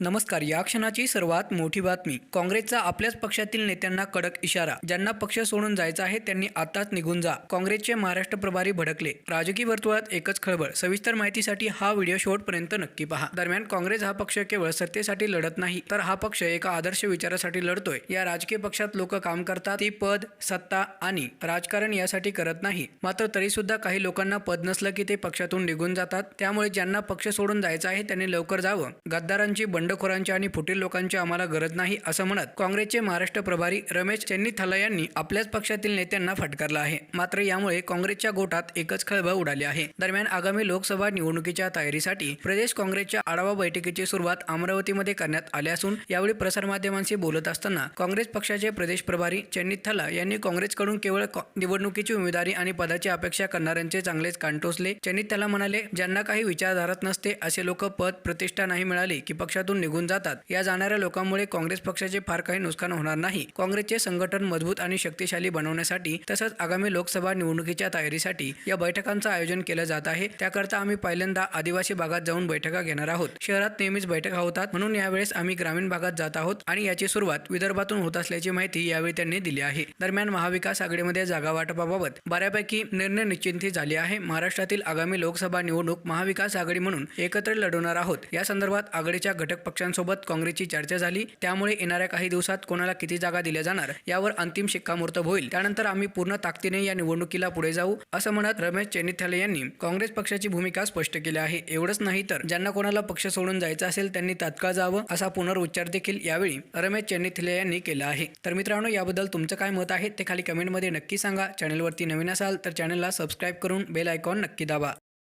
नमस्कार या क्षणाची सर्वात मोठी बातमी. काँग्रेसचा आपल्याच पक्षातील नेत्यांना कडक इशारा. ज्यांना पक्ष सोडून जायचं आहे त्यांनी आताच निघून जा. काँग्रेसचे महाराष्ट्र प्रभारी भडकले. राजकीय वर्तुळात एकच खळबळ. सविस्तर माहितीसाठी हा व्हिडिओ शेवटपर्यंत नक्की पहा. दरम्यान काँग्रेस हा पक्ष केवळ सत्तेसाठी लढत नाही तर हा पक्ष एका आदर्श विचारासाठी लढतोय. या राजकीय पक्षात लोक काम करतात. ती पद सत्ता आणि राजकारण यासाठी करत नाही. मात्र तरी सुद्धा काही लोकांना पद नसलं की ते पक्षातून निघून जातात. त्यामुळे ज्यांना पक्ष सोडून जायचं आहे त्यांनी लवकर जावं. गद्दारांची बंडखोरांच्या आणि फुटील लोकांची आम्हाला गरज नाही असं म्हणत काँग्रेसचे महाराष्ट्र प्रभारी रमेश चेन्नीथला यांनी आपल्याच पक्षातील नेत्यांना फटकारला आहे. मात्र यामुळे काँग्रेसच्या गोटात एकच खळबळ उडाली आहे. दरम्यान आगामी लोकसभा निवडणुकीच्या तयारीसाठी प्रदेश काँग्रेसच्या आढावा बैठकीची सुरुवात अमरावतीमध्ये करण्यात आली असून यावेळी प्रसारमाध्यमांशी बोलत असताना काँग्रेस पक्षाचे प्रदेश प्रभारी चेन्नीथला यांनी काँग्रेसकडून केवळ कॉ- निवडणुकीची उमेदवारी आणि पदाची अपेक्षा करणाऱ्यांचे चांगलेच कान टोचले. चेन्नीथला म्हणाले ज्यांना काही विचारधारात नसते असे लोक पद प्रतिष्ठा नाही मिळाली की पक्षातून निघून जातात. या जाणाऱ्या लोकांमुळे काँग्रेस पक्षाचे फार काही नुकसान होणार नाही. काँग्रेसचे संघटन मजबूत आणि शक्तिशाली बनवण्यासाठी तसंच आगामी लोकसभा निवडणुकीच्या तयारीसाठी या बैठकांचं आयोजन केलं जात आहे. त्याकरता आम्ही पहिल्यांदा आदिवासी भागात जाऊन बैठका घेणार आहोत. शहरात नेहमीच बैठका होतात. म्हणून यावेळेस आम्ही ग्रामीण भागात जात आहोत आणि याची सुरुवात विदर्भातून होत असल्याची माहिती यावेळी त्यांनी दिली आहे. दरम्यान महाविकास आघाडीमध्ये जागा वाटपाबाबत बऱ्यापैकी निर्णय निश्चिंती झाली आहे. महाराष्ट्रातील आगामी लोकसभा निवडणूक महाविकास आघाडी म्हणून एकत्र लढवणार आहोत. या संदर्भात आघाडीच्या घटक पक्षांसोबत काँग्रेसची चर्चा झाली. त्यामुळे येणाऱ्या काही दिवसात कोणाला किती जागा दिल्या जाणार यावर अंतिम शिक्कामोर्तब होईल. त्यानंतर आम्ही पूर्ण ताकदीने या निवडणुकीला पुढे जाऊ असं म्हणत रमेश चेन्निथाले यांनी काँग्रेस पक्षाची भूमिका स्पष्ट केली आहे. एवढंच नाही तर ज्यांना कोणाला पक्ष सोडून जायचं असेल त्यांनी तात्काळ जावं असा पुनरुच्चार देखील यावेळी रमेश चेनिथले यांनी केला आहे. तर मित्रांनो याबद्दल तुमचं काय मत आहे ते खाली कमेंटमध्ये नक्की सांगा. चॅनलवरती नवीन असाल तर चॅनलला सबस्क्राईब करून बेल आयकॉन नक्की दाबा.